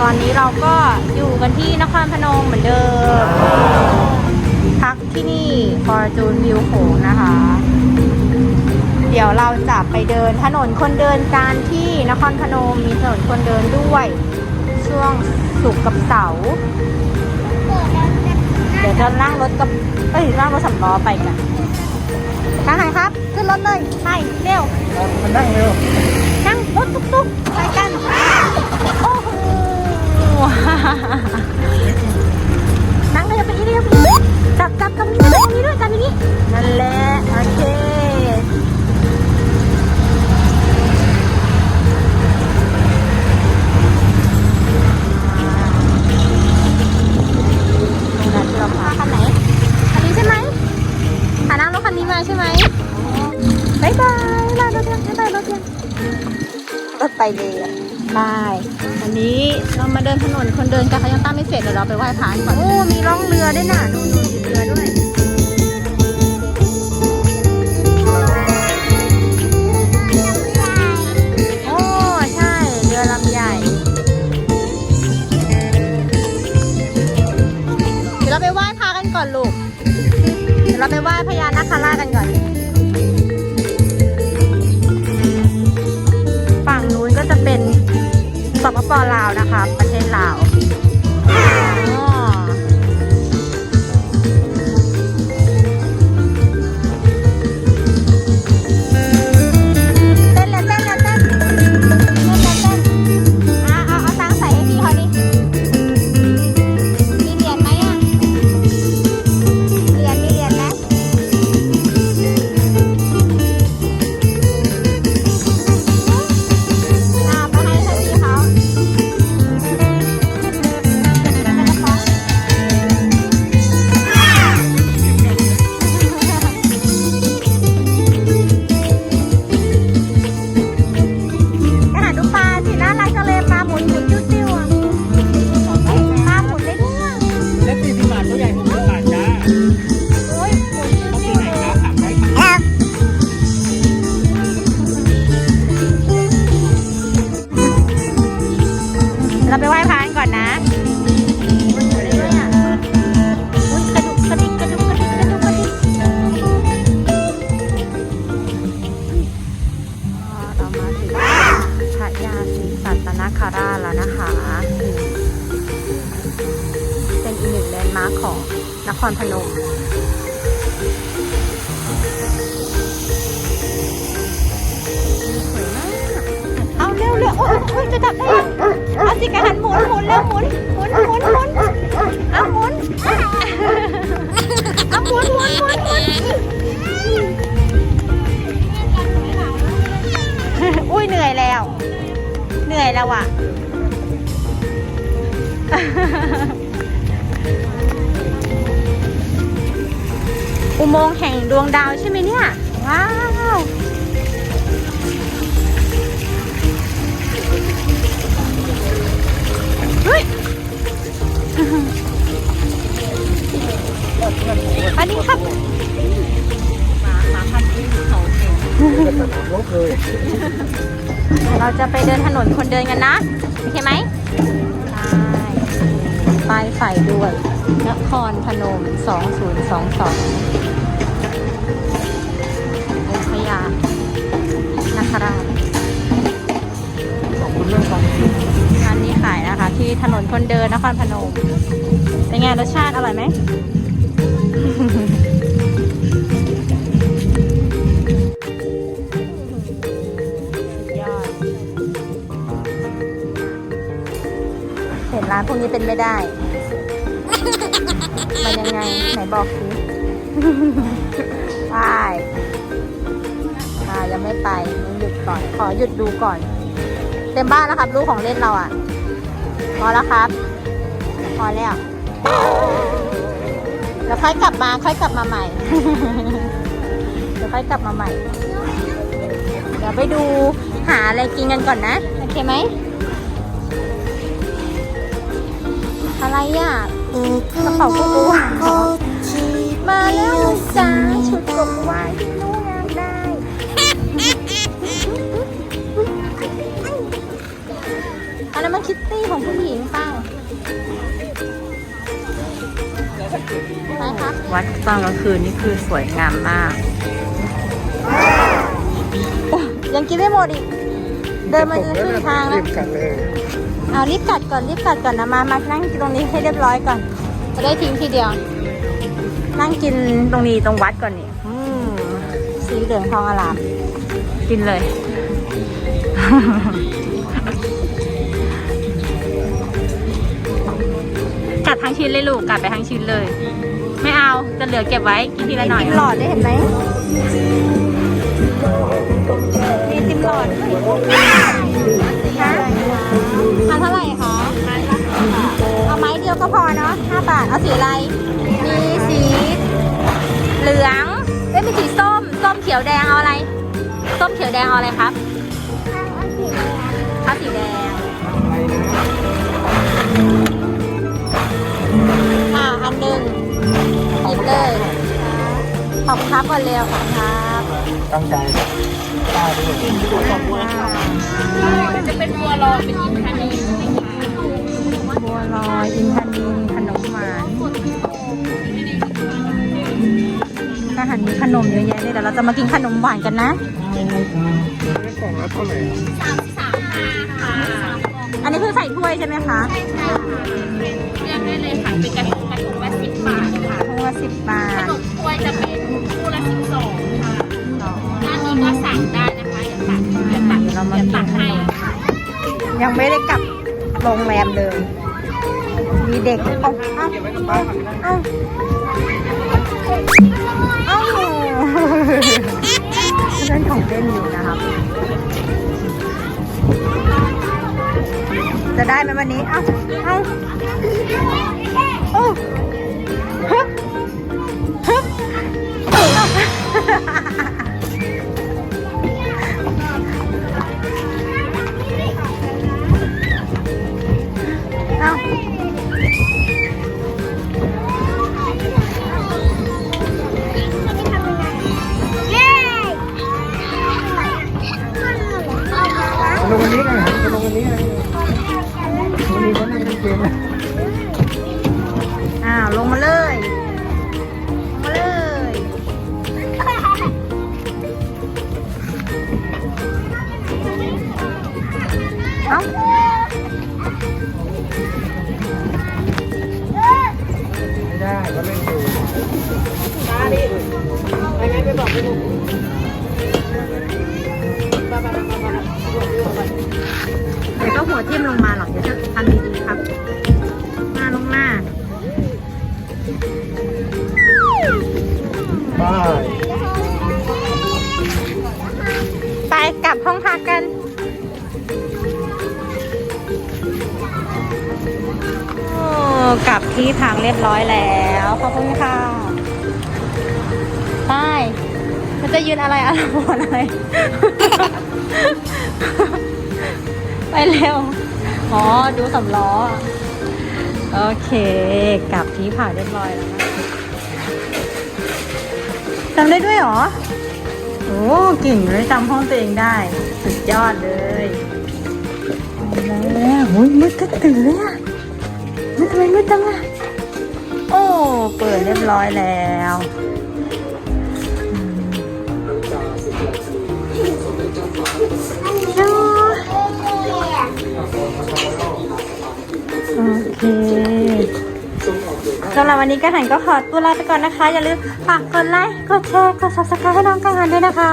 ตอนนี้เราก็อยู่กันที่นครพนมเหมือนเดิม พักที่นี่ Fortune View โขงนะคะ เดี๋ยวเราจะไปเดินถนนคนเดินการที่นครพนมมีถนนคนเดินด้วย ช่วงศุกร์กับเสาร์เดี๋ยวจะนั่งรถกับ เอ้ยนั่งรถสำล้อไปกันทางไหนครับ ขึ้นรถเลย ไป เร็ว มันนั่งเร็ว นั่งรถตุ๊กๆไปกันโอ้โห นั่งเลยไปอีกเลยไปอีกจับจับตรงนี้ด้วยตรงนี้ด้วยจับอย่างนี้นั่นแหละโอเคตรงนั้นเราพาคันไหนคันนี้ใช่ไหมหานั่งรถคันนี้มาใช่ไหมบายบายบ๊ายบายรถยังบ๊ายบายรถยังรถไปเลยอะ บายวันนี้เรามาเดินถนนคนเดินกันเขายังตั้งไม่เสร็จเดี๋ยวเราไปไหว้พระก่อนโอ้มีล่องเรือด้วยน่ะดูดูเรือด้วย ลาวนะคะ ประเทศลาว จะดับได้ยังเอาสิกระหันหมุนหมุนแล้วหมุนหมุนหมุนหมุนเอาหมุนเอาหมุนหมุนหมุนหมุนอุ้ยเหนื่อยแล้ว เหนื่อยแล้วอะอุโมงค์แห่งดวงดาวใช่ไหมเนี่ย ว้าว โอเคไหมใช่ป้ายไฟด้วย นครพนม 2022องค์พญานาคราชขอบคุณเรื่องความจริงร้านนี้ขายนะคะ ที่ถนนคนเดินนครพนม เป็นไงรสชาติอร่อยไหม ร้านพวกนี้เป็นไม่ได้ มันยังไง ไหนบอกสิไปอ่ายังไม่ไปยังหยุดก่อน ขอหยุดดูก่อน เต็มบ้านแล้วครับ ลูกของเล่นเราอะ พอแล้วครับ พอแล้วแล้วค่อยกลับมา ค่อยกลับมาใหม่ เดี๋ยวค่อยกลับมาใหม่ เดี๋ยวไปดูหาอะไรกินกันก่อนนะ โอเคไหม อะไรอะกระเป๋าโกโก้วาเหรอมาแล้วลูกจ้าชุดโกโกวาที่หนูอยากได้อันนั้นมันคิดตี้ของผู้หญิงเปล่าไปครับวัดตอนกลางคืนนี่คือสวยงามมาก ยังกินไม่หมดอีก เดินมาจนครึ่งทางแล้รีวบกัน เลยเอารีบกัดก่อนรีบกัดก่อนนะมามานั่งกินตรงนี้ให้เรียบร้อยก่อน จะได้ทิ้งทีเดียว นั่งกินตรงนี้ตรงวัดก่อนนี่อืมสีเหลืองทองอลาม กินเลย กัดทั้งชิ้นเลยลูกกัดไปทั้งชิ้นเลย ไม่เอาจะเหลือเก็บไว้กินทีละหน่อยติมหลอดได้เห็นไหมมีติมหลอด ด้วยฮะเอาเท่าไหร่คะเอาไม้เดียวก็พอเนาะห้าบาท เอาสีอะไร มีสีเหลืองเอ้ยมีสีส้ม ส้มเขียวแดงเอาอะไร ส้มเขียวแดงเอาอะไรครับเอาสีแดงอ่าอันหนึ่งหยิบเลย ขอบคุณครับก่อนเร็วขอบคุณครับ ตั้งใจตาด้วยจะเป็นบัวลอยเป็นอินทนีบัวลอยอินทนินขนมหวานอาหารมีขนมเยอะแยะเลยเดี๋ยวเราจะมากินขนมหวานกันนะกล่องละเท่าไหร่อะอันนี้คือใส่ถ้วยใช่ไหมคะเลือกได้เลยค่ะเป็นกระทงกระทงละสิบบาทค่ะถ้วยสิบบาทขนมถ้วยจะเป็นคู่ละสิบ ยังไม่ได้กลับโรงแรมเลยมีเด็กเอาเอาเก็บไว้กับป้าเอาเอาเล่นของเล่นอยู่นะครับ จะได้ไหมวันนี้ เอาเอาโอ้ฮึบฮึบ นอ้าวลงมาเลย ลงมาเลย เอาไม่ได้ก็เล่นดูตาดิไปไหนไปบอกไปดู ก็หัวทิ่มลงมาหรอกเดี๋ยวจะทำดีๆครับหน้าลงหน้าป้าไปกลับห้องพักกันกลับที่พักเรียบร้อยแล้ว ขอบคุณค่ะไปมันจะยืนอะไรอะไรหมดเลย ไปเร็ว อ๋อ ดูสำล้อ โอเค กลับที่พักเรียบร้อยแล้วนะจำได้ด้วยเหรอ โอ้เก่งเลยจำห้องตัวเองได้ สุดยอดเลยแล้วโอ้ยมืดก็ตื่นเลยอะมืดทำไมมืดจังอะโอ้ เปิดเรียบร้อยแล้ว สำหรับวันนี้กระหันก็ขอตัวลาไปก่อนนะคะ อย่าลืมฝากกดไลค์ กดแชร์ กด subscribe ให้น้องกังหันด้วยนะคะ